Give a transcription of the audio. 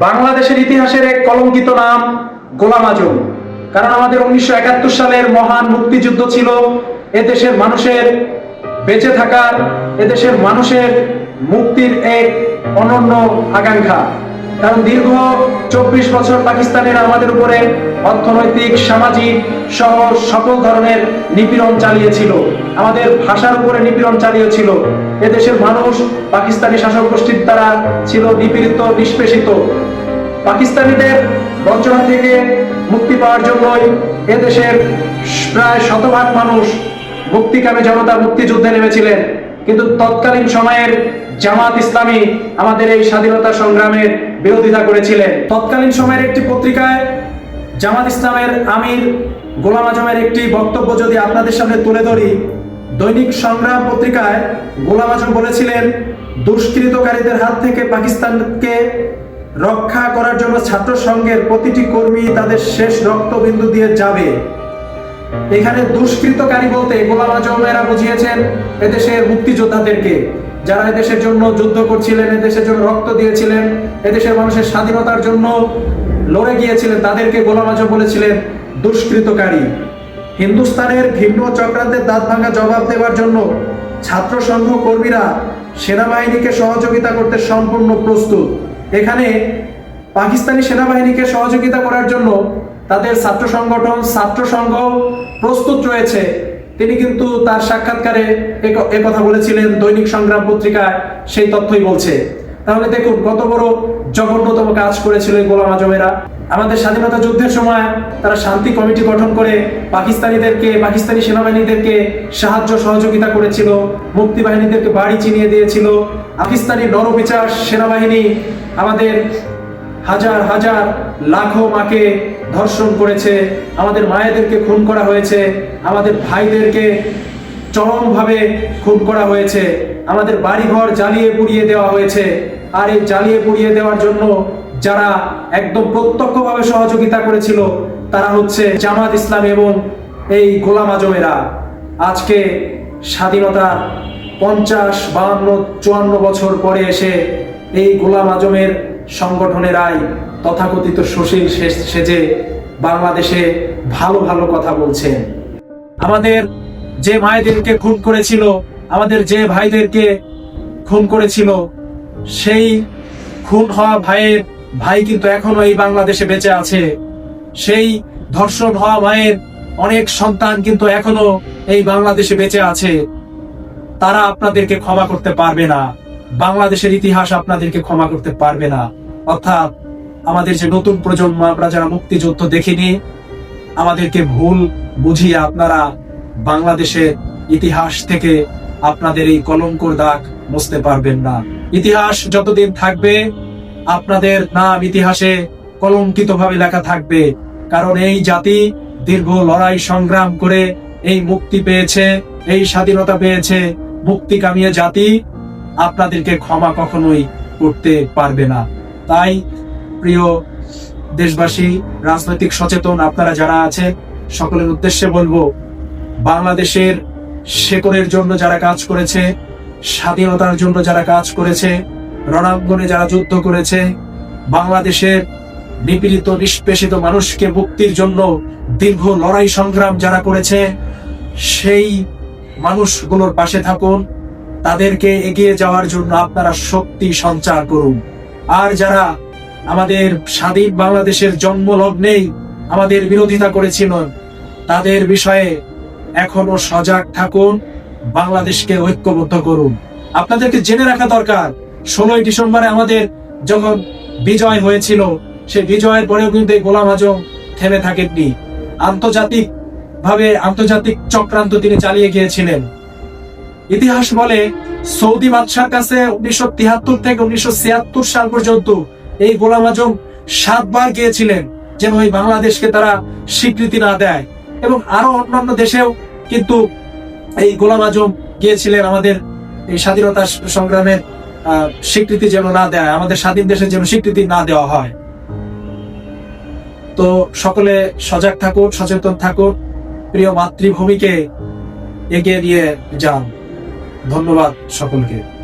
বাংলাদেশের ইতিহাসের এক কলঙ্কিত নাম, গোলাম আজম। কারণ আমাদের উনিশশো একাত্তর সালের মহান মুক্তিযুদ্ধ ছিল এদেশের মানুষের বেঁচে থাকার, এদেশের মানুষের মুক্তির এক অনন্য আকাঙ্ক্ষা। কারণ দীর্ঘ চব্বিশ বছর পাকিস্তানের আমাদের উপরে অর্থনৈতিক, সামাজিক সহ সকল ধরনের নিপীড়ন চালিয়েছিল। আমাদের ভাষার উপরে নিপীড়ন চালিয়েছিল। এদেশের মানুষ পাকিস্তানি শাসক গোষ্ঠীর দ্বারা ছিল নিপীড়িত, নিষ্পেষিত। পাকিস্তানিদের বঞ্চনা থেকে মুক্তি পাওয়ার জন্যই এদেশের প্রায় শতভাগ মানুষ মুক্তিকামী জনতা মুক্তিযুদ্ধে নেমেছিলেন। কিন্তু তৎকালীন সময়ের জামাত ইসলামী আমাদের এই স্বাধীনতা সংগ্রামের বিরোধিতা করেছিলেন। তৎকালীন সময়ের একটি পত্রিকায় জামাত ইসলামের আমির গোলাম আজমের একটি বক্তব্য যদি আপনাদের সামনে তুলে ধরি দৈনিক সংগ্রাম পত্রিকায় গোলাম আজম বলেছিলেন, দুষ্কৃতকারীদের হাত থেকে পাকিস্তানকে রক্ষা করার জন্য ছাত্র সংঘের প্রতিটি কর্মী তাদের শেষ রক্তবিন্দু দিয়ে যাবে। এখানে দুষ্কৃতকারী বলতে গোলাম আজমেরা বুঝিয়েছেন এদেশের মুক্তিযোদ্ধাদেরকে, যারা এদেশের জন্য যুদ্ধ করছিলেন, এদেশের জন্য রক্ত দিয়েছিলেন, এদেশের মানুষের স্বাধীনতার জন্য লড়ে গিয়েছিলেন, তাদেরকে গোলাম আজম বলেছিলেন, দুষ্কৃতকারী। হিন্দুস্তানের ভিন্ন চক্রান্তের দাঁত ভাঙা জবাব দেওয়ার জন্য ছাত্র সংঘ কর্মীরা সেনাবাহিনীকে সহযোগিতা করতে সম্পূর্ণ প্রস্তুত। এখানে পাকিস্তানি সেনাবাহিনীকে সহযোগিতা করার জন্য তাদের ছাত্র সংগঠন ছাত্র সংঘ প্রস্তুত রয়েছে। তিনি কিন্তু তার সাক্ষাৎকারে কথা বলেছিলেন, দৈনিক সংগ্রাম পত্রিকায় সেই তথ্যই বলছে। তাহলে দেখুন কত বড় জঘন্যতম কাজ করেছিল গোলাম আজমেরা। আমাদের স্বাধীনতা যুদ্ধের সময় তারা শান্তি কমিটি গঠন করে পাকিস্তানিদেরকে, পাকিস্তানি সেনাবাহিনীদেরকে সাহায্য, সহযোগিতা করেছিল মুক্তি বাহিনীদেরকে বাড়ি চিনিয়ে দিয়েছিল। পাকিস্তানি নরবিচার সেনাবাহিনী আমাদের হাজার হাজার লাখো মাকে ধর্ষণ করেছে, আমাদের মায়েদেরকে খুন করা হয়েছে, আমাদের ভাইদেরকে চরমভাবে খুন করা হয়েছে, আমাদের বাড়িঘর জ্বালিয়ে পুড়িয়ে দেওয়া হয়েছে। আর এই জ্বালিয়ে পুড়িয়ে দেওয়ার জন্য যারা একদম প্রত্যক্ষভাবে সহযোগিতা করেছিল, তারা হচ্ছে জামাত ইসলাম এবং এই গোলাম আজমেরা। আজকে স্বাধীনতা পঞ্চাশ, বাহান্ন, চুয়ান্ন বছর পরে এসে এই গোলাম আজমের সংগঠনের সংগঠনেরাই তথাকথিত সুশীল সেজে বাংলাদেশে ভালো ভালো কথা বলছেন। আমাদের যে মায়েদেরকে খুন করেছিল, আমাদের যে ভাইদেরকে খুন করেছিল, সেই খুন হওয়া ভাইয়ের ভাই কিন্তু এখনও এই বাংলাদেশে বেঁচে আছে। সেই ধর্ষণ হওয়া মায়ের অনেক সন্তান কিন্তু এখনও এই বাংলাদেশে বেঁচে আছে। তারা আপনাদেরকে ক্ষমা করতে পারবে না। বাংলাদেশের ইতিহাস আপনাদেরকে ক্ষমা করতে পারবে না। অর্থাৎ আমাদের যে নতুন প্রজন্ম, আমরা যারা মুক্তিযুদ্ধ দেখিনি, আমাদেরকে ভুল বুঝিয়ে আপনারা বাংলাদেশের ইতিহাস থেকে আপনাদের এই কলঙ্কর দাগ মুছতে পারবেন না। ইতিহাস যতদিন থাকবে আপনাদের নাম ইতিহাসে কলঙ্কিত ভাবে লেখা থাকবে, কারণ এই জাতি দীর্ঘ লড়াই সংগ্রাম করে এই মুক্তি পেয়েছে, এই স্বাধীনতা পেয়েছে। মুক্তি কামিয়ে জাতি আপনাদেরকে ক্ষমা কখনোই করতে পারবে না। তাই, প্রিয় দেশবাসী, রাজনৈতিক সচেতন আপনারা যারা আছে, সকলের উদ্দেশ্যে বলব, বাংলাদেশের শেকড়ের জন্য যারা কাজ করেছে, স্বাধীনতার জন্য যারা কাজ করেছে রণাঙ্গনে যারা যুদ্ধ করেছে, বাংলাদেশের নিপীড়িত, নিষ্পেষিত মানুষকে মুক্তির জন্য দীর্ঘ লড়াই সংগ্রাম যারা করেছে, সেই মানুষগুলোর পাশে থাকুন। তাদেরকে এগিয়ে যাওয়ার জন্য আপনারা শক্তি সঞ্চার করুন। আর যারা আমাদের স্বাধীন বাংলাদেশের জন্ম লগ্নেই আমাদের বিরোধিতা করেছিল, তাদের বিষয়ে এখনও সজাগ থাকুন, বাংলাদেশকে ঐক্যবদ্ধ করুন। আপনাদেরকে জেনে রাখা দরকার ষোলোই ডিসেম্বরে আমাদের যখন বিজয় হয়েছিল, সেই বিজয়ের পরেও কিন্তু এই গোলাম আজম থেমে থাকেননি। আন্তর্জাতিক ভাবে আন্তর্জাতিক চক্রান্ত তিনি চালিয়ে গিয়েছিলেন। ইতিহাস বলে, সৌদি বাদশার কাছে উনিশশো তিয়াত্তর থেকে উনিশশো ছিয়াত্তর সাল পর্যন্ত এই গোলাম আজম সাতবার গিয়েছিলেন, যেন ওই বাংলাদেশকে তারা স্বীকৃতি না দেয়। এবং আরও অন্যান্য দেশেও কিন্তু এই গোলাম আজম গিয়েছিলেন আমাদের এই স্বাধীনতা সংগ্রামের স্বীকৃতি যেন না দেয়, আমাদের স্বাধীন দেশে যেন স্বীকৃতি না দেওয়া হয়। তো সকলে সজাগ থাকুন, সচেতন থাকুন, প্রিয় মাতৃভূমিকে এগিয়ে নিয়ে যান। ধন্যবাদ সকলকে।